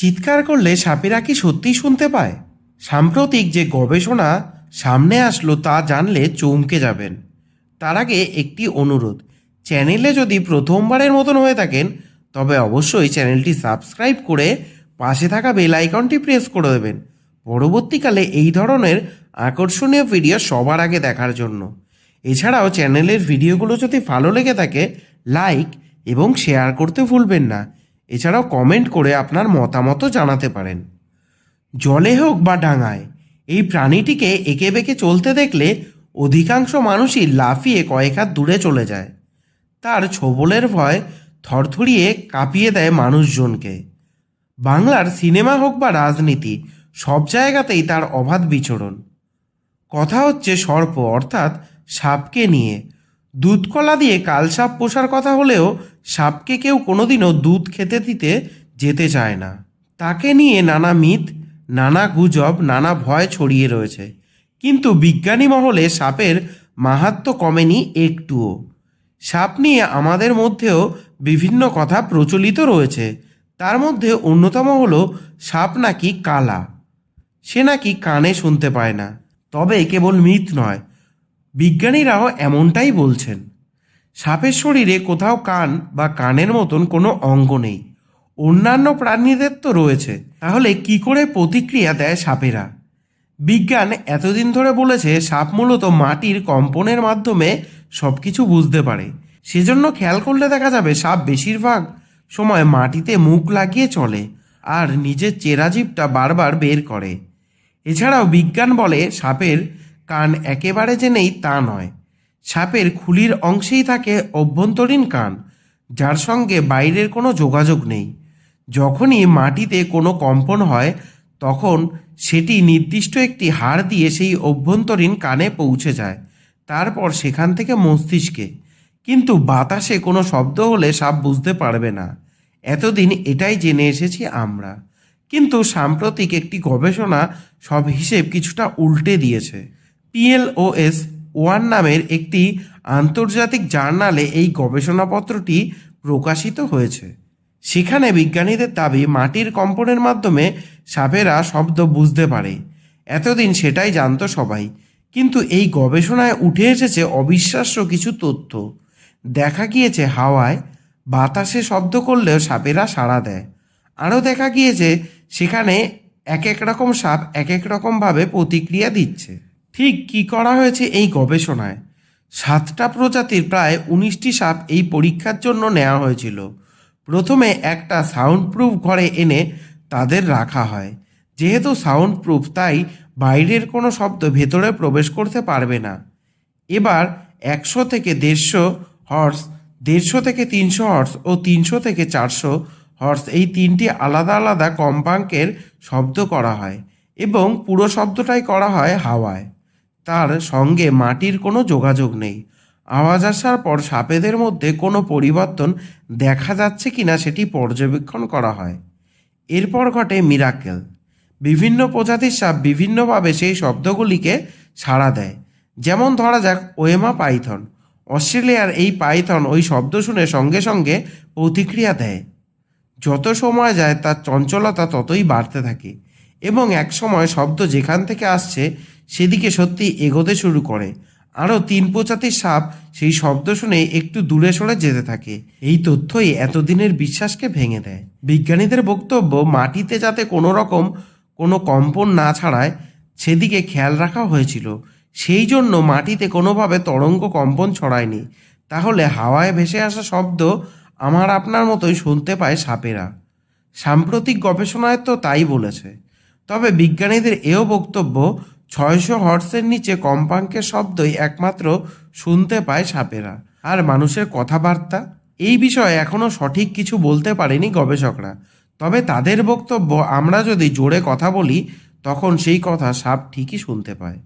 চিৎকার করলে সাপেরা কি সত্যিই শুনতে পায়? সাম্প্রতিক যে গবেষণা সামনে আসলো তা জানলে চমকে যাবেন। তার আগে একটি অনুরোধ, চ্যানেলে যদি প্রথমবারের মতন হয়ে থাকেন, তবে অবশ্যই চ্যানেলটি সাবস্ক্রাইব করে পাশে থাকা বেল আইকনটি প্রেস করে দেবেন। পরবর্তীকালে এই ধরনের আকর্ষণীয় ভিডিও সবার আগে দেখার জন্য। এছাড়াও চ্যানেলের ভিডিওগুলো যদি ভালো লেগে থাকে, লাইক এবং শেয়ার করতে ভুলবেন না। এছাড়াও কমেন্ট করে আপনার মতামতও জানাতে পারেন। জলে হোক বা ডাঙায়, এই প্রাণীটিকে এঁকে বেঁকে চলতে দেখলে অধিকাংশ মানুষই লাফিয়ে কয়েক হাত দূরে চলে যায়। তার ছোবলের ভয় থরথরিয়ে কাঁপিয়ে দেয় মানুষজনকে। বাংলার সিনেমা হোক বা রাজনীতি, সব জায়গাতেই তার অবাধ বিচরণ। কথা হচ্ছে সর্প, অর্থাৎ সাপকে নিয়ে। দুধকলা দিয়ে কালসাপ পোষার কথা হলেও সাপকে কেউ কোনোদিনও দুধ খেতে দিতে যেতে চায় না। তাকে নিয়ে নানা মিথ, নানা গুজব, নানা ভয় ছড়িয়ে রয়েছে। কিন্তু বিজ্ঞানী মহলে সাপের মাহাত্ম কমেনি একটুও। সাপ নিয়ে আমাদের মধ্যেও বিভিন্ন কথা প্রচলিত রয়েছে। তার মধ্যে অন্যতম হলো, সাপ নাকি কালা। সে নাকি কানে শুনতে পায় না। তবে কেবল মিথ নয় বিজ্ঞানীরাও এমনটাই বলছেন। সাপের শরীরে কোথাও কান বা কানের মতন কোনো অঙ্গ নেই। অন্যান্য প্রাণীদের তো রয়েছে। তাহলে কি করে প্রতিক্রিয়া দেয় সাপেরা? বিজ্ঞান এতদিন ধরে বলেছে সাপ মূলত মাটির কম্পনের মাধ্যমে সব কিছু বুঝতে পারে। সেজন্য খেয়াল করলে দেখা যাবে সাপ বেশিরভাগ সময় মাটিতে মুখ লাগিয়ে চলে আর নিজের চেরাজীবটা বারবার বের করে। এছাড়াও বিজ্ঞান বলে সাপের কান একেবারে যে নেই তা নয়। সাপের খুলির অংশেই থাকে অভ্যন্তরীণ কান, যার সঙ্গে বাইরের কোনো যোগাযোগ নেই। যখনই মাটিতে কোনো কম্পন হয়, তখন সেটি নির্দিষ্ট একটি হাড় দিয়ে সেই অভ্যন্তরীণ কানে পৌঁছে যায়, তারপর সেখান থেকে মস্তিষ্কে। কিন্তু বাতাসে কোনো শব্দ হলে সাপ বুঝতে পারবে না। এতদিন এটাই জেনে এসেছি আমরা। কিন্তু সাম্প্রতিক একটি গবেষণা সব হিসেব কিছুটা উল্টে দিয়েছে। পিএলওএস ওয়ান নামের একটি আন্তর্জাতিক জার্নালে এই গবেষণাপত্রটি প্রকাশিত হয়েছে। সেখানে বিজ্ঞানীদের দাবি, মাটির কম্পনের মাধ্যমে সাপেরা শব্দ বুঝতে পারে। এতদিন সেটাই জানতো সবাই। কিন্তু এই গবেষণায় উঠে এসেছে অবিশ্বাস্য কিছু তথ্য। দেখা গিয়েছে হাওয়ায় বাতাসে শব্দ করলেও সাপেরা সাড়া দেয়। আরও দেখা গিয়েছে, সেখানে এক এক রকম সাপ এক এক রকমভাবে প্রতিক্রিয়া দিচ্ছে। ঠিক কি করা হয়েছে এই গবেষণায়? সাতটা প্রজাতির প্রায় উনিশটি সাপ এই পরীক্ষার জন্য নেওয়া হয়েছিল। প্রথমে একটা সাউন্ড প্রুফ ঘরে এনে তাদের রাখা হয়। যেহেতু সাউন্ড প্রুফ তাই বাইরের কোনো শব্দ ভেতরে প্রবেশ করতে পারবে না। এবার একশো থেকে দেড়শো হর্স, দেড়শো থেকে তিনশো হর্স ও তিনশো থেকে চারশো হর্স এই তিনটি আলাদা আলাদা কম্পাঙ্কের শব্দ করা হয় এবং পুরো শব্দটাই করা হয় হাওয়ায়। তার সঙ্গে মাটির কোনো যোগাযোগ নেই। আওয়াজ আসার পর সাপেদের মধ্যে কোনো পরিবর্তন দেখা যাচ্ছে কিনা সেটি পর্যবেক্ষণ করা হয়। এরপর ঘটে মিরাকেল। বিভিন্ন প্রজাতির সাপ বিভিন্নভাবে সেই শব্দগুলিকে সাড়া দেয়। যেমন ধরা যাক ওয়েমা পাইথন। অস্ট্রেলিয়ার এই পাইথন ওই শব্দ শুনে সঙ্গে সঙ্গে প্রতিক্রিয়া দেয়। যত সময় যায় তার চঞ্চলতা ততই বাড়তে থাকে এবং এক সময় শব্দ যেখান থেকে আসছে সেদিকে সত্যি এগোতে শুরু করে। আরও তিন প্রজাতির সাপ সেই শব্দ শুনে একটু দূরে সরে যেতে থাকে। এই তথ্যই এতদিনের বিশ্বাসকে ভেঙে দেয়। বিজ্ঞানীদের বক্তব্য, মাটিতে যাতে কোনো রকম কোনো কম্পন না ছাড়ায় সেদিকে খেয়াল রাখা হয়েছিল। সেই জন্য মাটিতে কোনোভাবে তরঙ্গ কম্পন ছড়ায়নি। তাহলে হাওয়ায় ভেসে আসা শব্দ আমার আপনার মতোই শুনতে পায় সাপেরা। সাম্প্রতিক গবেষণায় তো তাই বলেছে। তবে বিজ্ঞানীদের এও বক্তব্য ছয়শো হর্সের নিচে কম্পাঙ্কের শব্দই একমাত্র শুনতে পায় সাপেরা। আর মানুষের কথাবার্তা? এই বিষয়ে এখনও সঠিক কিছু বলতে পারেনি গবেষকরা। তবে তাদের বক্তব্য আমরা যদি জোরে কথা বলি, তখন সেই কথা সাপ ঠিকই শুনতে পায়।